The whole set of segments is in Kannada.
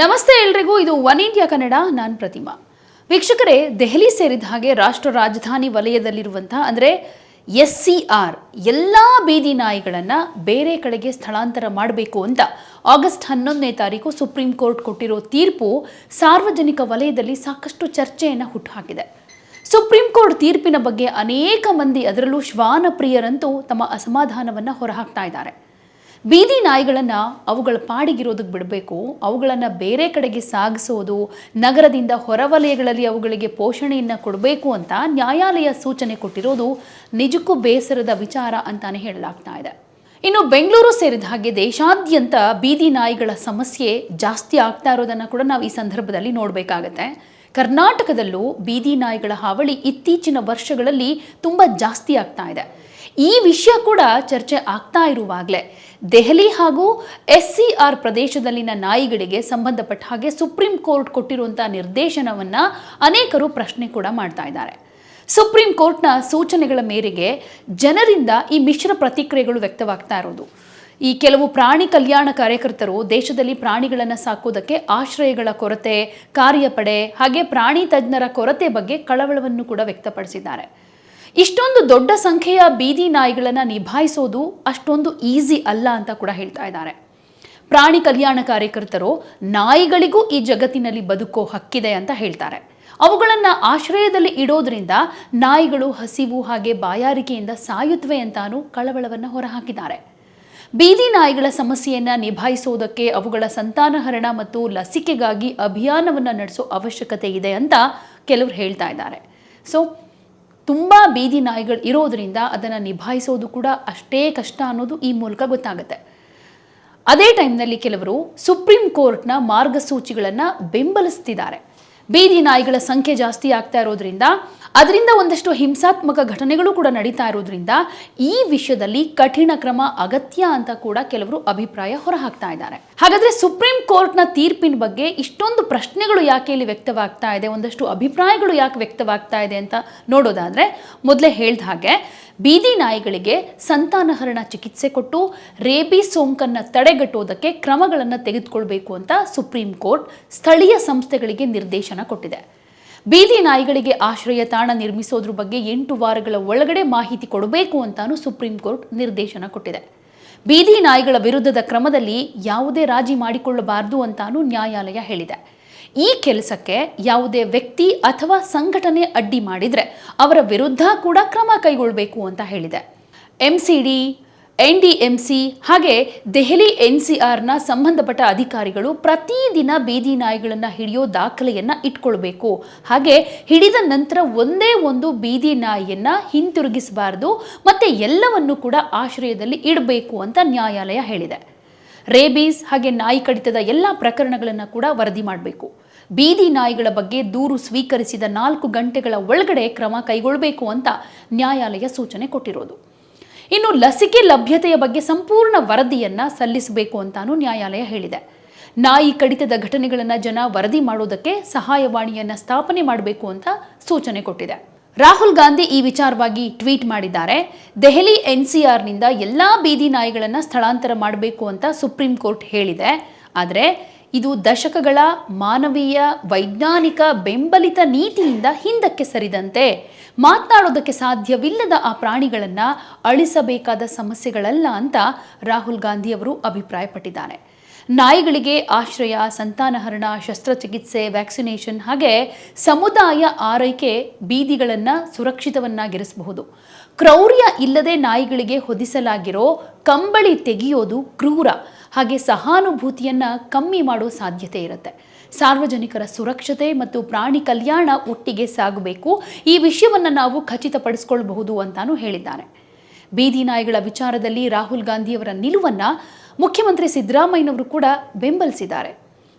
ನಮಸ್ತೆ ಎಲ್ರಿಗೂ, ಇದು ಒನ್ ಇಂಡಿಯಾ ಕನ್ನಡ, ನಾನು ಪ್ರತಿಮಾ. ವೀಕ್ಷಕರೇ, ದೆಹಲಿ ಸೇರಿದ ಹಾಗೆ ರಾಷ್ಟ್ರ ರಾಜಧಾನಿ ವಲಯದಲ್ಲಿರುವಂತಹ, ಅಂದರೆ ಎಸ್ ಸಿ ಆರ್, ಎಲ್ಲ ಬೀದಿ ನಾಯಿಗಳನ್ನು ಬೇರೆ ಕಡೆಗೆ ಸ್ಥಳಾಂತರ ಮಾಡಬೇಕು ಅಂತ ಆಗಸ್ಟ್ ಹನ್ನೊಂದನೇ ತಾರೀಕು ಸುಪ್ರೀಂ ಕೋರ್ಟ್ ಕೊಟ್ಟಿರೋ ತೀರ್ಪು ಸಾರ್ವಜನಿಕ ವಲಯದಲ್ಲಿ ಸಾಕಷ್ಟು ಚರ್ಚೆಯನ್ನು ಹುಟ್ಟುಹಾಕಿದೆ. ಸುಪ್ರೀಂ ಕೋರ್ಟ್ ತೀರ್ಪಿನ ಬಗ್ಗೆ ಅನೇಕ ಮಂದಿ ಅದರಲ್ಲೂ ಶ್ವಾನ ಪ್ರಿಯರಂತೂ ತಮ್ಮ ಅಸಮಾಧಾನವನ್ನು ಹೊರಹಾಕ್ತಾ ಇದ್ದಾರೆ. ಬೀದಿ ನಾಯಿಗಳನ್ನು ಅವುಗಳ ಪಾಡಿಗಿರೋದಕ್ಕೆ ಬಿಡಬೇಕು. ಅವುಗಳನ್ನು ಬೇರೆ ಕಡೆಗೆ ಸಾಗಿಸೋದು, ನಗರದಿಂದ ಹೊರವಲಯಗಳಲ್ಲಿ ಅವುಗಳಿಗೆ ಪೋಷಣೆಯನ್ನು ಕೊಡಬೇಕು ಅಂತ ನ್ಯಾಯಾಲಯ ಸೂಚನೆ ಕೊಟ್ಟಿರೋದು ನಿಜಕ್ಕೂ ಬೇಸರದ ವಿಚಾರ ಅಂತಾನೆ ಹೇಳಲಾಗ್ತಾ ಇದೆ. ಇನ್ನು ಬೆಂಗಳೂರು ಸೇರಿದ ಹಾಗೆ ದೇಶಾದ್ಯಂತ ಬೀದಿ ನಾಯಿಗಳ ಸಮಸ್ಯೆ ಜಾಸ್ತಿ ಆಗ್ತಾ ಇರೋದನ್ನು ಕೂಡ ನಾವು ಈ ಸಂದರ್ಭದಲ್ಲಿ ನೋಡಬೇಕಾಗತ್ತೆ. ಕರ್ನಾಟಕದಲ್ಲೂ ಬೀದಿ ನಾಯಿಗಳ ಹಾವಳಿ ಇತ್ತೀಚಿನ ವರ್ಷಗಳಲ್ಲಿ ತುಂಬ ಜಾಸ್ತಿ ಆಗ್ತಾ ಇದೆ. ಈ ವಿಷಯ ಕೂಡ ಚರ್ಚೆ ಆಗ್ತಾ ಇರುವಾಗಲೇ. ದೆಹಲಿ ಹಾಗೂ ಎಸ್ ಸಿ ಆರ್ ಪ್ರದೇಶದಲ್ಲಿನ ನಾಯಿಗಳಿಗೆ ಸಂಬಂಧಪಟ್ಟ ಹಾಗೆ ಸುಪ್ರೀಂ ಕೋರ್ಟ್ ಕೊಟ್ಟಿರುವಂಥ ನಿರ್ದೇಶನವನ್ನು ಅನೇಕರು ಪ್ರಶ್ನೆ ಕೂಡ ಮಾಡ್ತಾ ಇದ್ದಾರೆ. ಸುಪ್ರೀಂ ಕೋರ್ಟ್ನ ಸೂಚನೆಗಳ ಮೇರೆಗೆ ಜನರಿಂದ ಈ ಮಿಶ್ರ ಪ್ರತಿಕ್ರಿಯೆಗಳು ವ್ಯಕ್ತವಾಗ್ತಾ ಇರೋದು. ಈ ಕೆಲವು ಪ್ರಾಣಿ ಕಲ್ಯಾಣ ಕಾರ್ಯಕರ್ತರು ದೇಶದಲ್ಲಿ ಪ್ರಾಣಿಗಳನ್ನು ಸಾಕೋದಕ್ಕೆ ಆಶ್ರಯಗಳ ಕೊರತೆ, ಕಾರ್ಯಪಡೆ ಹಾಗೆ ಪ್ರಾಣಿ ತಜ್ಞರ ಕೊರತೆ ಬಗ್ಗೆ ಕಳವಳವನ್ನು ಕೂಡ ವ್ಯಕ್ತಪಡಿಸಿದ್ದಾರೆ. ಇಷ್ಟೊಂದು ದೊಡ್ಡ ಸಂಖ್ಯೆಯ ಬೀದಿ ನಾಯಿಗಳನ್ನು ನಿಭಾಯಿಸೋದು ಅಷ್ಟೊಂದು ಈಸಿ ಅಲ್ಲ ಅಂತ ಕೂಡ ಹೇಳ್ತಾ ಇದ್ದಾರೆ. ಪ್ರಾಣಿ ಕಲ್ಯಾಣ ಕಾರ್ಯಕರ್ತರು ನಾಯಿಗಳಿಗೂ ಈ ಜಗತ್ತಿನಲ್ಲಿ ಬದುಕೋ ಹಕ್ಕಿದೆ ಅಂತ ಹೇಳ್ತಾರೆ. ಅವುಗಳನ್ನು ಆಶ್ರಯದಲ್ಲಿ ಇಡೋದ್ರಿಂದ ನಾಯಿಗಳು ಹಸಿವು ಹಾಗೆ ಬಾಯಾರಿಕೆಯಿಂದ ಸಾಯುತ್ತವೆ ಅಂತಾನು ಕಳವಳವನ್ನು ಹೊರಹಾಕಿದ್ದಾರೆ. ಬೀದಿ ನಾಯಿಗಳ ಸಮಸ್ಯೆಯನ್ನು ನಿಭಾಯಿಸೋದಕ್ಕೆ ಅವುಗಳ ಸಂತಾನಹರಣ ಮತ್ತು ಲಸಿಕೆಗಾಗಿ ಅಭಿಯಾನವನ್ನು ನಡೆಸೋ ಅವಶ್ಯಕತೆ ಇದೆ ಅಂತ ಕೆಲವರು ಹೇಳ್ತಾ ಇದ್ದಾರೆ. ಸೊ ತುಂಬ ಬೀದಿ ನಾಯಿಗಳು ಇರೋದ್ರಿಂದ ಅದನ್ನು ನಿಭಾಯಿಸೋದು ಕೂಡ ಅಷ್ಟೇ ಕಷ್ಟ ಅನ್ನೋದು ಈ ಮೂಲಕ ಗೊತ್ತಾಗುತ್ತೆ. ಅದೇ ಟೈಮ್ನಲ್ಲಿ ಕೆಲವರು ಸುಪ್ರೀಂ ಕೋರ್ಟ್ನ ಮಾರ್ಗಸೂಚಿಗಳನ್ನು ಬೆಂಬಲಿಸ್ತಿದ್ದಾರೆ. ಬೀದಿ ನಾಯಿಗಳ ಸಂಖ್ಯೆ ಜಾಸ್ತಿ ಆಗ್ತಾ ಇರೋದ್ರಿಂದ ಅದರಿಂದ ಒಂದಷ್ಟು ಹಿಂಸಾತ್ಮಕ ಘಟನೆಗಳು ಕೂಡ ನಡೀತಾ ಇರೋದ್ರಿಂದ ಈ ವಿಷಯದಲ್ಲಿ ಕಠಿಣ ಕ್ರಮ ಅಗತ್ಯ ಅಂತ ಕೂಡ ಕೆಲವರು ಅಭಿಪ್ರಾಯ ಹೊರಹಾಕ್ತಾ ಇದ್ದಾರೆ. ಹಾಗಾದ್ರೆ ಸುಪ್ರೀಂ ಕೋರ್ಟ್ನ ತೀರ್ಪಿನ ಬಗ್ಗೆ ಇಷ್ಟೊಂದು ಪ್ರಶ್ನೆಗಳು ಯಾಕೆ ಇಲ್ಲಿ ವ್ಯಕ್ತವಾಗ್ತಾ ಇದೆ, ಒಂದಷ್ಟು ಅಭಿಪ್ರಾಯಗಳು ಯಾಕೆ ವ್ಯಕ್ತವಾಗ್ತಾ ಇದೆ ಅಂತ ನೋಡೋದಾದ್ರೆ ಮೊದಲೇ ಹೇಳ್ದ ಹಾಗೆ ಬೀದಿ ನಾಯಿಗಳಿಗೆ ಸಂತಾನಹರಣ ಚಿಕಿತ್ಸೆ ಕೊಟ್ಟು ರೇಬಿ ಸೋಂಕನ್ನು ತಡೆಗಟ್ಟೋದಕ್ಕೆ ಕ್ರಮಗಳನ್ನು ತೆಗೆದುಕೊಳ್ಬೇಕು ಅಂತ ಸುಪ್ರೀಂ ಕೋರ್ಟ್ ಸ್ಥಳೀಯ ಸಂಸ್ಥೆಗಳಿಗೆ ನಿರ್ದೇಶನ ಕೊಟ್ಟಿದೆ. ಬೀದಿ ನಾಯಿಗಳಿಗೆ ಆಶ್ರಯ ತಾಣ ನಿರ್ಮಿಸೋದ್ರ ಬಗ್ಗೆ ಎಂಟು ವಾರಗಳ ಒಳಗಡೆ ಮಾಹಿತಿ ಕೊಡಬೇಕು ಅಂತಾನು ಸುಪ್ರೀಂ ಕೋರ್ಟ್ ನಿರ್ದೇಶನ ಕೊಟ್ಟಿದೆ. ಬೀದಿ ನಾಯಿಗಳ ವಿರುದ್ಧದ ಕ್ರಮದಲ್ಲಿ ಯಾವುದೇ ರಾಜಿ ಮಾಡಿಕೊಳ್ಳಬಾರದು ಅಂತಾನು ನ್ಯಾಯಾಲಯ ಹೇಳಿದೆ. ಈ ಕೆಲಸಕ್ಕೆ ಯಾವುದೇ ವ್ಯಕ್ತಿ ಅಥವಾ ಸಂಘಟನೆ ಅಡ್ಡಿ ಮಾಡಿದರೆ ಅವರ ವಿರುದ್ಧ ಕೂಡ ಕ್ರಮ ಕೈಗೊಳ್ಳಬೇಕು ಅಂತ ಹೇಳಿದೆ. MCD N D M C ಹಾಗೆ ದೆಹಲಿ ಎನ್ ಸಿ ಆರ್ನ ಸಂಬಂಧಪಟ್ಟ ಅಧಿಕಾರಿಗಳು ಪ್ರತಿದಿನ ಬೀದಿ ನಾಯಿಗಳನ್ನು ಹಿಡಿಯೋ ದಾಖಲೆಯನ್ನು ಇಟ್ಕೊಳ್ಬೇಕು. ಹಾಗೆ ಹಿಡಿದ ನಂತರ ಒಂದೇ ಒಂದು ಬೀದಿ ನಾಯಿಯನ್ನು ಹಿಂತಿರುಗಿಸಬಾರ್ದು, ಮತ್ತು ಎಲ್ಲವನ್ನು ಕೂಡ ಆಶ್ರಯದಲ್ಲಿ ಇಡಬೇಕು ಅಂತ ನ್ಯಾಯಾಲಯ ಹೇಳಿದೆ. ರೇಬೀಸ್ ಹಾಗೆ ನಾಯಿ ಕಡಿತದ ಎಲ್ಲ ಪ್ರಕರಣಗಳನ್ನು ಕೂಡ ವರದಿ ಮಾಡಬೇಕು. ಬೀದಿ ನಾಯಿಗಳ ಬಗ್ಗೆ ದೂರು ಸ್ವೀಕರಿಸಿದ ನಾಲ್ಕು ಗಂಟೆಗಳ ಒಳಗಡೆ ಕ್ರಮ ಕೈಗೊಳ್ಳಬೇಕು ಅಂತ ನ್ಯಾಯಾಲಯ ಸೂಚನೆ ಕೊಟ್ಟಿರೋದು. ಇನ್ನು ಲಸಿಕೆ ಲಭ್ಯತೆಯ ಬಗ್ಗೆ ಸಂಪೂರ್ಣ ವರದಿಯನ್ನು ಸಲ್ಲಿಸಬೇಕು ಅಂತಾನೂ ನ್ಯಾಯಾಲಯ ಹೇಳಿದೆ. ನಾಯಿ ಕಡಿತದ ಘಟನೆಗಳನ್ನು ಜನ ವರದಿ ಮಾಡೋದಕ್ಕೆ ಸಹಾಯವಾಣಿಯನ್ನು ಸ್ಥಾಪನೆ ಮಾಡಬೇಕು ಅಂತ ಸೂಚನೆ ಕೊಟ್ಟಿದೆ. ರಾಹುಲ್ ಗಾಂಧಿ ಈ ವಿಚಾರವಾಗಿ ಟ್ವೀಟ್ ಮಾಡಿದ್ದಾರೆ. ದೆಹಲಿ ಎನ್ಸಿಆರ್ನಿಂದ ಎಲ್ಲ ಬೀದಿ ನಾಯಿಗಳನ್ನು ಸ್ಥಳಾಂತರ ಮಾಡಬೇಕು ಅಂತ ಸುಪ್ರೀಂ ಕೋರ್ಟ್ ಹೇಳಿದೆ. ಆದರೆ ಇದು ದಶಕಗಳ ಮಾನವೀಯ ವೈಜ್ಞಾನಿಕ ಬೆಂಬಲಿತ ನೀತಿಯಿಂದ ಹಿಂದಕ್ಕೆ ಸರಿದಂತೆ ಮಾತನಾಡೋದಕ್ಕೆ ಸಾಧ್ಯವಿಲ್ಲದ ಆ ಪ್ರಾಣಿಗಳನ್ನು ಅಳಿಸಬೇಕಾದ ಸಮಸ್ಯೆಗಳಲ್ಲ ಅಂತ ರಾಹುಲ್ ಗಾಂಧಿ ಅವರು ಅಭಿಪ್ರಾಯಪಟ್ಟಿದ್ದಾರೆ. ನಾಯಿಗಳಿಗೆ ಆಶ್ರಯ, ಸಂತಾನಹರಣ, ಶಸ್ತ್ರಚಿಕಿತ್ಸೆ, ವ್ಯಾಕ್ಸಿನೇಷನ್ ಹಾಗೆ ಸಮುದಾಯ ಆರೈಕೆ ಬೀದಿಗಳನ್ನು ಸುರಕ್ಷಿತವನ್ನಾಗಿರಿಸಬಹುದು. ಕ್ರೌರ್ಯ ಇಲ್ಲದೆ ನಾಯಿಗಳಿಗೆ ಹೊದಿಸಲಾಗಿರೋ ಕಂಬಳಿ ತೆಗೆಯೋದು ಕ್ರೂರ. ಹಾಗೆ ಸಹಾನುಭೂತಿಯನ್ನು ಕಮ್ಮಿ ಮಾಡೋ ಸಾಧ್ಯತೆ ಇರುತ್ತೆ. ಸಾರ್ವಜನಿಕರ ಸುರಕ್ಷತೆ ಮತ್ತು ಪ್ರಾಣಿ ಕಲ್ಯಾಣ ಒಟ್ಟಿಗೆ ಸಾಗಬೇಕು. ಈ ವಿಷಯವನ್ನು ನಾವು ಖಚಿತಪಡಿಸಿಕೊಳ್ಳಬಹುದು ಅಂತಾನೂ ಹೇಳಿದ್ದಾರೆ. ಬೀದಿ ನಾಯಿಗಳ ವಿಚಾರದಲ್ಲಿ ರಾಹುಲ್ ಗಾಂಧಿಯವರ ನಿಲುವನ್ನು ಮುಖ್ಯಮಂತ್ರಿ ಸಿದ್ದರಾಮಯ್ಯನವರು ಕೂಡ ಬೆಂಬಲಿಸಿದ್ದಾರೆ.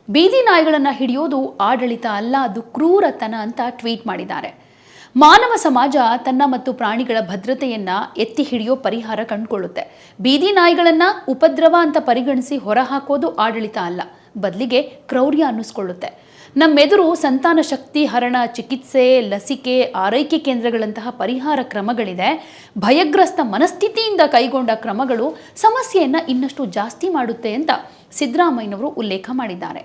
ಬೀದಿ ನಾಯಿಗಳನ್ನು ಹಿಡಿಯೋದು ಆಡಳಿತ ಅಲ್ಲ, ಅದು ಕ್ರೂರತನ ಅಂತ ಟ್ವೀಟ್ ಮಾಡಿದ್ದಾರೆ. ಮಾನವ ಸಮಾಜ ತನ್ನ ಮತ್ತು ಪ್ರಾಣಿಗಳ ಭದ್ರತೆಯನ್ನ ಎತ್ತಿ ಹಿಡಿಯೋ ಪರಿಹಾರ ಕಂಡುಕೊಳ್ಳುತ್ತೆ. ಬೀದಿ ನಾಯಿಗಳನ್ನು ಉಪದ್ರವ ಅಂತ ಪರಿಗಣಿಸಿ ಹೊರಹಾಕೋದು ಆಡಳಿತ ಅಲ್ಲ. ಬದಲಿಗೆ ಕ್ರೌರ್ಯ ಅನ್ನಿಸ್ಕೊಳ್ಳುತ್ತೆ. ನಮ್ಮೆದುರು ಸಂತಾನ ಶಕ್ತಿ, ಹರಣ, ಚಿಕಿತ್ಸೆ, ಲಸಿಕೆ, ಆರೈಕೆ ಕೇಂದ್ರಗಳಂತಹ ಪರಿಹಾರ ಕ್ರಮಗಳಿದೆ. ಭಯಗ್ರಸ್ತ ಮನಸ್ಥಿತಿಯಿಂದ ಕೈಗೊಂಡ ಕ್ರಮಗಳು ಸಮಸ್ಯೆಯನ್ನು ಇನ್ನಷ್ಟು ಜಾಸ್ತಿ ಮಾಡುತ್ತೆ ಅಂತ ಸಿದ್ದರಾಮಯ್ಯನವರು ಉಲ್ಲೇಖ ಮಾಡಿದ್ದಾರೆ.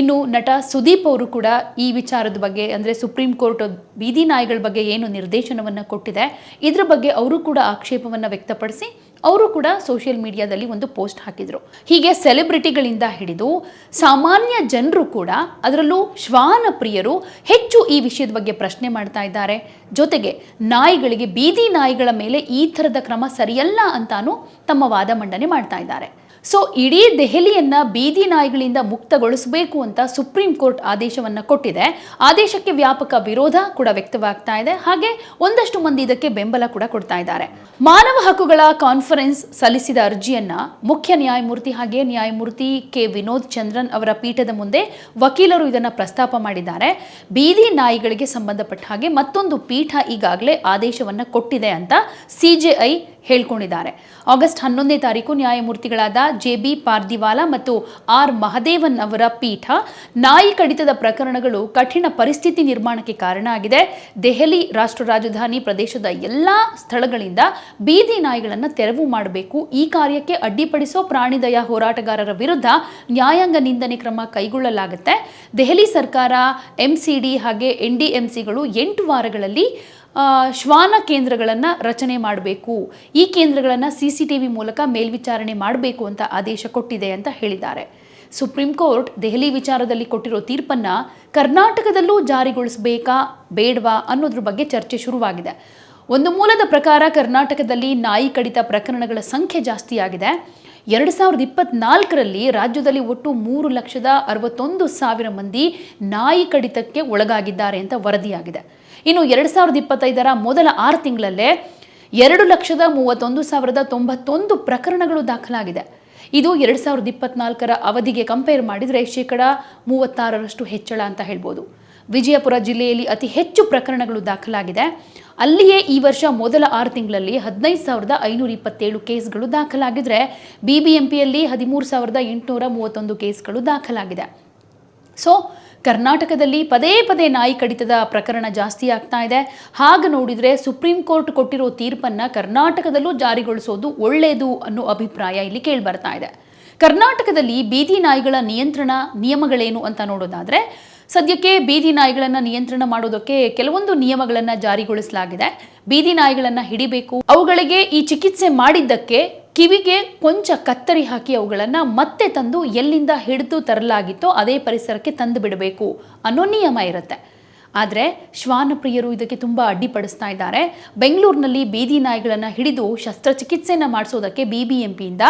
ಇನ್ನು ನಟ ಸುದೀಪ್ ಅವರು ಕೂಡ ಈ ವಿಚಾರದ ಬಗ್ಗೆ, ಅಂದರೆ ಸುಪ್ರೀಂ ಕೋರ್ಟ್ ಬೀದಿ ನಾಯಿಗಳ ಬಗ್ಗೆ ಏನು ನಿರ್ದೇಶನವನ್ನು ಕೊಟ್ಟಿದೆ, ಇದರ ಬಗ್ಗೆ ಅವರು ಕೂಡ ಆಕ್ಷೇಪವನ್ನು ವ್ಯಕ್ತಪಡಿಸಿ ಅವರು ಕೂಡ ಸೋಷಿಯಲ್ ಮೀಡಿಯಾದಲ್ಲಿ ಒಂದು ಪೋಸ್ಟ್ ಹಾಕಿದರು. ಹೀಗೆ ಸೆಲೆಬ್ರಿಟಿಗಳಿಂದ ಹಿಡಿದು ಸಾಮಾನ್ಯ ಜನರು ಕೂಡ ಅದರಲ್ಲೂ ಶ್ವಾನ ಪ್ರಿಯರು ಹೆಚ್ಚು ಈ ವಿಷಯದ ಬಗ್ಗೆ ಪ್ರಶ್ನೆ ಮಾಡ್ತಾ ಇದ್ದಾರೆ. ಜೊತೆಗೆ ನಾಯಿಗಳಿಗೆ ಬೀದಿ ನಾಯಿಗಳ ಮೇಲೆ ಈ ಥರದ ಕ್ರಮ ಸರಿಯಲ್ಲ ಅಂತಾನು ತಮ್ಮ ವಾದ ಮಂಡನೆ ಮಾಡ್ತಾ ಇದ್ದಾರೆ. ಸೊ ಇಡೀ ದೆಹಲಿಯನ್ನ ಬೀದಿ ನಾಯಿಗಳಿಂದ ಮುಕ್ತಗೊಳಿಸಬೇಕು ಅಂತ ಸುಪ್ರೀಂ ಕೋರ್ಟ್ ಆದೇಶವನ್ನ ಕೊಟ್ಟಿದೆ. ಆದೇಶಕ್ಕೆ ವ್ಯಾಪಕ ವಿರೋಧ ಕೂಡ ವ್ಯಕ್ತವಾಗ್ತಾ ಇದೆ. ಹಾಗೆ ಒಂದಷ್ಟು ಮಂದಿ ಇದಕ್ಕೆ ಬೆಂಬಲ ಕೂಡ ಕೊಡ್ತಾ ಇದ್ದಾರೆ. ಮಾನವ ಹಕ್ಕುಗಳ ಕಾನ್ಫರೆನ್ಸ್ ಸಲ್ಲಿಸಿದ ಅರ್ಜಿಯನ್ನ ಮುಖ್ಯ ನ್ಯಾಯಮೂರ್ತಿ ಹಾಗೆ ನ್ಯಾಯಮೂರ್ತಿ ಕೆ. ವಿನೋದ್ ಚಂದ್ರನ್ ಅವರ ಪೀಠದ ಮುಂದೆ ವಕೀಲರು ಇದನ್ನ ಪ್ರಸ್ತಾಪ ಮಾಡಿದ್ದಾರೆ. ಬೀದಿ ನಾಯಿಗಳಿಗೆ ಸಂಬಂಧಪಟ್ಟ ಹಾಗೆ ಮತ್ತೊಂದು ಪೀಠ ಈಗಾಗಲೇ ಆದೇಶವನ್ನ ಕೊಟ್ಟಿದೆ ಅಂತ ಸಿಜೆಐ ಹೇಳ್ಕೊಂಡಿದ್ದಾರೆ. ಆಗಸ್ಟ್ ಹನ್ನೊಂದನೇ ತಾರೀಕು ನ್ಯಾಯಮೂರ್ತಿಗಳಾದ ಜೆ ಬಿ ಪಾರ್ದಿವಾಲ ಮತ್ತು ಆರ್ ಮಹದೇವನ್ ಅವರ ಪೀಠ ನಾಯಿ ಕಡಿತದ ಪ್ರಕರಣಗಳು ಕಠಿಣ ಪರಿಸ್ಥಿತಿ ನಿರ್ಮಾಣಕ್ಕೆ ಕಾರಣ ಆಗಿದೆ. ದೆಹಲಿ ರಾಷ್ಟ್ರ ರಾಜಧಾನಿ ಪ್ರದೇಶದ ಎಲ್ಲ ಸ್ಥಳಗಳಿಂದ ಬೀದಿ ನಾಯಿಗಳನ್ನು ತೆರವು ಮಾಡಬೇಕು. ಈ ಕಾರ್ಯಕ್ಕೆ ಅಡ್ಡಿಪಡಿಸೋ ಪ್ರಾಣಿದಯ ಹೋರಾಟಗಾರರ ವಿರುದ್ಧ ನ್ಯಾಯಾಂಗ ನಿಂದನೆ ಕ್ರಮ ಕೈಗೊಳ್ಳಲಾಗುತ್ತೆ. ದೆಹಲಿ ಸರ್ಕಾರ ಎಂಸಿಡಿ ಹಾಗೆ ಎನ್ ಡಿ ಎಂಸಿಗಳು ಎಂಟು ವಾರಗಳಲ್ಲಿ ಶ್ವಾನ ಕೇಂದ್ರಗಳನ್ನು ರಚನೆ ಮಾಡಬೇಕು. ಈ ಕೇಂದ್ರಗಳನ್ನು ಸಿ ಸಿ ಟಿ ವಿ ಮೂಲಕ ಮೇಲ್ವಿಚಾರಣೆ ಮಾಡಬೇಕು ಅಂತ ಆದೇಶ ಕೊಟ್ಟಿದೆ ಅಂತ ಹೇಳಿದ್ದಾರೆ. ಸುಪ್ರೀಂ ಕೋರ್ಟ್ ದೆಹಲಿ ವಿಚಾರದಲ್ಲಿ ಕೊಟ್ಟಿರೋ ತೀರ್ಪನ್ನು ಕರ್ನಾಟಕದಲ್ಲೂ ಜಾರಿಗೊಳಿಸಬೇಕಾ, ಬೇಡವಾ ಅನ್ನೋದ್ರ ಬಗ್ಗೆ ಚರ್ಚೆ ಶುರುವಾಗಿದೆ. ಒಂದು ಮೂಲದ ಪ್ರಕಾರ ಕರ್ನಾಟಕದಲ್ಲಿ ನಾಯಿ ಕಡಿತ ಪ್ರಕರಣಗಳ ಸಂಖ್ಯೆ ಜಾಸ್ತಿಯಾಗಿದೆ. ಎರಡು ಸಾವಿರದ ಇಪ್ಪತ್ನಾಲ್ಕರಲ್ಲಿ ರಾಜ್ಯದಲ್ಲಿ ಒಟ್ಟು ಮೂರು ಲಕ್ಷದ ಅರವತ್ತೊಂದು ಸಾವಿರ ಮಂದಿ ನಾಯಿ ಕಡಿತಕ್ಕೆ ಒಳಗಾಗಿದ್ದಾರೆ ಅಂತ ವರದಿಯಾಗಿದೆ. ಇನ್ನು ಎರಡು ಸಾವಿರದ ಇಪ್ಪತ್ತೈದರ ಮೊದಲ ಆರು ತಿಂಗಳಲ್ಲೇ ಎರಡು ಲಕ್ಷದ ಮೂವತ್ತೊಂದು ಸಾವಿರದ ತೊಂಬತ್ತೊಂದು ಪ್ರಕರಣಗಳು ದಾಖಲಾಗಿದೆ. ಇದು ಎರಡು ಸಾವಿರದ ಇಪ್ಪತ್ನಾಲ್ಕರ ಅವಧಿಗೆ ಕಂಪೇರ್ ಮಾಡಿದರೆ ಶೇಕಡ ಮೂವತ್ತಾರರಷ್ಟು ಹೆಚ್ಚಳ ಅಂತ ಹೇಳ್ಬೋದು. ವಿಜಯಪುರ ಜಿಲ್ಲೆಯಲ್ಲಿ ಅತಿ ಹೆಚ್ಚು ಪ್ರಕರಣಗಳು ದಾಖಲಾಗಿದೆ. ಅಲ್ಲಿಯೇ ಈ ವರ್ಷ ಮೊದಲ ಆರು ತಿಂಗಳಲ್ಲಿ ಹದಿನೈದು ಸಾವಿರದ ಐನೂರ ಇಪ್ಪತ್ತೇಳು ಕೇಸ್ಗಳು ದಾಖಲಾಗಿದ್ರೆ ಬಿ ಬಿ ಎಂ ಪಿಯಲ್ಲಿ ಹದಿಮೂರು ಸಾವಿರದ ಎಂಟುನೂರ ಮೂವತ್ತೊಂದು ಕೇಸ್ಗಳು ದಾಖಲಾಗಿದೆ. ಸೊ, ಕರ್ನಾಟಕದಲ್ಲಿ ಪದೇ ಪದೇ ನಾಯಿ ಕಡಿತದ ಪ್ರಕರಣ ಜಾಸ್ತಿ ಆಗ್ತಾ ಇದೆ. ಹಾಗೆ ನೋಡಿದರೆ ಸುಪ್ರೀಂ ಕೋರ್ಟ್ ಕೊಟ್ಟಿರೋ ತೀರ್ಪನ್ನು ಕರ್ನಾಟಕದಲ್ಲೂ ಜಾರಿಗೊಳಿಸೋದು ಒಳ್ಳೆಯದು ಅನ್ನೋ ಅಭಿಪ್ರಾಯ ಇಲ್ಲಿ ಕೇಳಿಬರ್ತಾ ಇದೆ. ಕರ್ನಾಟಕದಲ್ಲಿ ಬೀದಿ ನಾಯಿಗಳ ನಿಯಂತ್ರಣ ನಿಯಮಗಳೇನು ಅಂತ ನೋಡೋದಾದರೆ ಸದ್ಯಕ್ಕೆ ಬೀದಿ ನಾಯಿಗಳನ್ನು ನಿಯಂತ್ರಣ ಮಾಡೋದಕ್ಕೆ ಕೆಲವೊಂದು ನಿಯಮಗಳನ್ನು ಜಾರಿಗೊಳಿಸಲಾಗಿದೆ. ಬೀದಿ ನಾಯಿಗಳನ್ನು ಹಿಡಿಬೇಕು. ಅವುಗಳಿಗೆ ಈ ಚಿಕಿತ್ಸೆ ಮಾಡಿದ್ದಕ್ಕೆ ಕಿವಿಗೆ ಕೊಂಚ ಕತ್ತರಿ ಹಾಕಿ ಅವುಗಳನ್ನು ಮತ್ತೆ ತಂದು ಎಲ್ಲಿಂದ ಹಿಡಿದು ತರಲಾಗಿತ್ತೋ ಅದೇ ಪರಿಸರಕ್ಕೆ ತಂದು ಬಿಡಬೇಕು ಅನ್ನೋ ನಿಯಮ ಇರುತ್ತೆ. ಆದರೆ ಶ್ವಾನ ಪ್ರಿಯರು ಇದಕ್ಕೆ ತುಂಬ ಅಡ್ಡಿಪಡಿಸ್ತಾ ಇದ್ದಾರೆ. ಬೆಂಗಳೂರಿನಲ್ಲಿ ಬೀದಿ ನಾಯಿಗಳನ್ನು ಹಿಡಿದು ಶಸ್ತ್ರಚಿಕಿತ್ಸೆಯನ್ನು ಮಾಡಿಸೋದಕ್ಕೆ ಬಿ ಬಿ ಎಂ ಪಿಯಿಂದ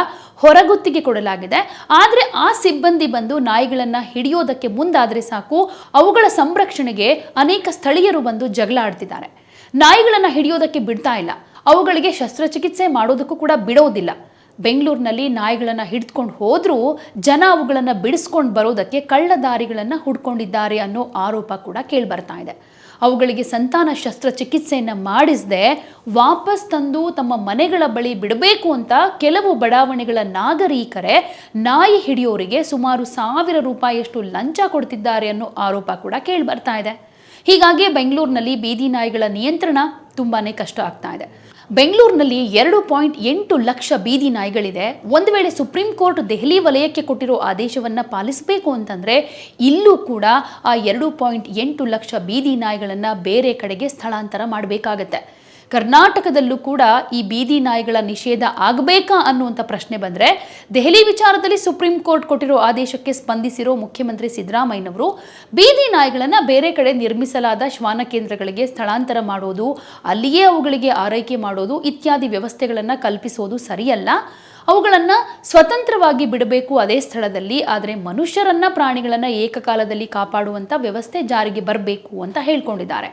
ಹೊರಗುತ್ತಿಗೆ ಕೊಡಲಾಗಿದೆ. ಆದರೆ ಆ ಸಿಬ್ಬಂದಿ ಬಂದು ನಾಯಿಗಳನ್ನು ಹಿಡಿಯೋದಕ್ಕೆ ಮುಂದಾದರೆ ಸಾಕು, ಅವುಗಳ ಸಂರಕ್ಷಣೆಗೆ ಅನೇಕ ಸ್ಥಳೀಯರು ಬಂದು ಜಗಳ ಆಡ್ತಿದ್ದಾರೆ. ನಾಯಿಗಳನ್ನು ಹಿಡಿಯೋದಕ್ಕೆ ಬಿಡ್ತಾ ಇಲ್ಲ. ಅವುಗಳಿಗೆ ಶಸ್ತ್ರಚಿಕಿತ್ಸೆ ಮಾಡೋದಕ್ಕೂ ಕೂಡ ಬಿಡೋದಿಲ್ಲ. ಬೆಂಗಳೂರಿನಲ್ಲಿ ನಾಯಿಗಳನ್ನು ಹಿಡಿದುಕೊಂಡು ಹೋದರೂ ಜನ ಅವುಗಳನ್ನು ಬಿಡಿಸ್ಕೊಂಡು ಬರೋದಕ್ಕೆ ಕಳ್ಳ ದಾರಿಗಳನ್ನು ಹುಡ್ಕೊಂಡಿದ್ದಾರೆ ಅನ್ನೋ ಆರೋಪ ಕೂಡ ಕೇಳಿಬರ್ತಾ ಇದೆ. ಅವುಗಳಿಗೆ ಸಂತಾನ ಶಸ್ತ್ರಚಿಕಿತ್ಸೆಯನ್ನು ಮಾಡಿಸದೆ ವಾಪಸ್ ತಂದು ತಮ್ಮ ಮನೆಗಳ ಬಳಿ ಬಿಡಬೇಕು ಅಂತ ಕೆಲವು ಬಡಾವಣೆಗಳ ನಾಗರಿಕರೇ ನಾಯಿ ಹಿಡಿಯೋರಿಗೆ ಸುಮಾರು ಸಾವಿರ ರೂಪಾಯಿಯಷ್ಟು ಲಂಚ ಕೊಡ್ತಿದ್ದಾರೆ ಅನ್ನೋ ಆರೋಪ ಕೂಡ ಕೇಳಿಬರ್ತಾ ಇದೆ. ಹೀಗಾಗಿ ಬೆಂಗಳೂರಿನಲ್ಲಿ ಬೀದಿ ನಾಯಿಗಳ ನಿಯಂತ್ರಣ ತುಂಬಾ ಕಷ್ಟ ಆಗ್ತಾ ಇದೆ. ಬೆಂಗಳೂರಿನಲ್ಲಿ ಎರಡು ಪಾಯಿಂಟ್ ಎಂಟು ಲಕ್ಷ ಬೀದಿ ನಾಯಿಗಳಿದೆ. ಒಂದು ವೇಳೆ ಸುಪ್ರೀಂ ಕೋರ್ಟ್ ದೆಹಲಿ ವಲಯಕ್ಕೆ ಕೊಟ್ಟಿರೋ ಆದೇಶವನ್ನು ಪಾಲಿಸಬೇಕು ಅಂತಂದರೆ ಇಲ್ಲೂ ಕೂಡ ಆ ಎರಡು ಪಾಯಿಂಟ್ ಎಂಟು ಲಕ್ಷ ಬೀದಿ ನಾಯಿಗಳನ್ನು ಬೇರೆ ಕಡೆಗೆ ಸ್ಥಳಾಂತರ ಮಾಡಬೇಕಾಗತ್ತೆ. ಕರ್ನಾಟಕದಲ್ಲೂ ಕೂಡ ಈ ಬೀದಿ ನಾಯಿಗಳ ನಿಷೇಧ ಆಗಬೇಕಾ ಅನ್ನುವಂಥ ಪ್ರಶ್ನೆ ಬಂದರೆ, ದೆಹಲಿ ವಿಚಾರದಲ್ಲಿ ಸುಪ್ರೀಂ ಕೋರ್ಟ್ ಕೊಟ್ಟಿರೋ ಆದೇಶಕ್ಕೆ ಸ್ಪಂದಿಸಿರೋ ಮುಖ್ಯಮಂತ್ರಿ ಸಿದ್ದರಾಮಯ್ಯನವರು ಬೀದಿ ನಾಯಿಗಳನ್ನು ಬೇರೆ ಕಡೆ ನಿರ್ಮಿಸಲಾದ ಶ್ವಾನ ಕೇಂದ್ರಗಳಿಗೆ ಸ್ಥಳಾಂತರ ಮಾಡೋದು, ಅಲ್ಲಿಯೇ ಅವುಗಳಿಗೆ ಆರೈಕೆ ಮಾಡೋದು ಇತ್ಯಾದಿ ವ್ಯವಸ್ಥೆಗಳನ್ನು ಕಲ್ಪಿಸೋದು ಸರಿಯಲ್ಲ. ಅವುಗಳನ್ನು ಸ್ವತಂತ್ರವಾಗಿ ಬಿಡಬೇಕು ಅದೇ ಸ್ಥಳದಲ್ಲಿ, ಆದರೆ ಮನುಷ್ಯರನ್ನ ಪ್ರಾಣಿಗಳನ್ನು ಏಕಕಾಲದಲ್ಲಿ ಕಾಪಾಡುವಂಥ ವ್ಯವಸ್ಥೆ ಜಾರಿಗೆ ಬರಬೇಕು ಅಂತ ಹೇಳ್ಕೊಂಡಿದ್ದಾರೆ.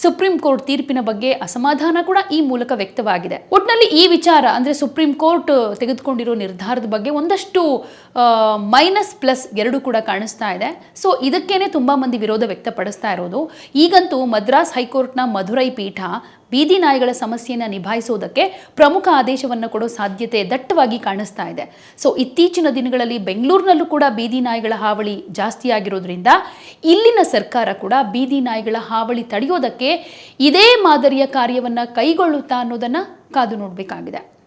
ಸುಪ್ರೀಂ ಕೋರ್ಟ್ ತೀರ್ಪಿನ ಬಗ್ಗೆ ಅಸಮಾಧಾನ ಕೂಡ ಈ ಮೂಲಕ ವ್ಯಕ್ತವಾಗಿದೆ. ಒಟ್ಟಿನಲ್ಲಿ ಈ ವಿಚಾರ ಅಂದರೆ ಸುಪ್ರೀಂ ಕೋರ್ಟ್ ತೆಗೆದುಕೊಂಡಿರೋ ನಿರ್ಧಾರದ ಬಗ್ಗೆ ಒಂದಷ್ಟು ಮೈನಸ್ ಪ್ಲಸ್ ಎರಡು ಕೂಡ ಕಾಣಿಸ್ತಾ ಇದೆ. ಸೊ ಇದಕ್ಕೇನೆ ತುಂಬ ಮಂದಿ ವಿರೋಧ ವ್ಯಕ್ತಪಡಿಸ್ತಾ ಇರೋದು. ಈಗಂತೂ ಮದ್ರಾಸ್ ಹೈಕೋರ್ಟ್ನ ಮಧುರೈ ಪೀಠ ಬೀದಿ ನಾಯಿಗಳ ಸಮಸ್ಯೆಯನ್ನು ನಿಭಾಯಿಸೋದಕ್ಕೆ ಪ್ರಮುಖ ಆದೇಶವನ್ನು ಕೊಡೋ ಸಾಧ್ಯತೆ ದಟ್ಟವಾಗಿ ಕಾಣಿಸ್ತಾ ಇದೆ. ಸೊ ಇತ್ತೀಚಿನ ದಿನಗಳಲ್ಲಿ ಬೆಂಗಳೂರಿನಲ್ಲೂ ಕೂಡ ಬೀದಿ ನಾಯಿಗಳ ಹಾವಳಿ ಜಾಸ್ತಿ ಆಗಿರೋದ್ರಿಂದ ಇಲ್ಲಿನ ಸರ್ಕಾರ ಕೂಡ ಬೀದಿ ನಾಯಿಗಳ ಹಾವಳಿ ತಡೆಯೋದಕ್ಕೆ ಇದೇ ಮಾದರಿಯ ಕಾರ್ಯವನ್ನು ಕೈಗೊಳ್ಳುತ್ತಾ ಅನ್ನೋದನ್ನು ಕಾದು ನೋಡಬೇಕಾಗಿದೆ.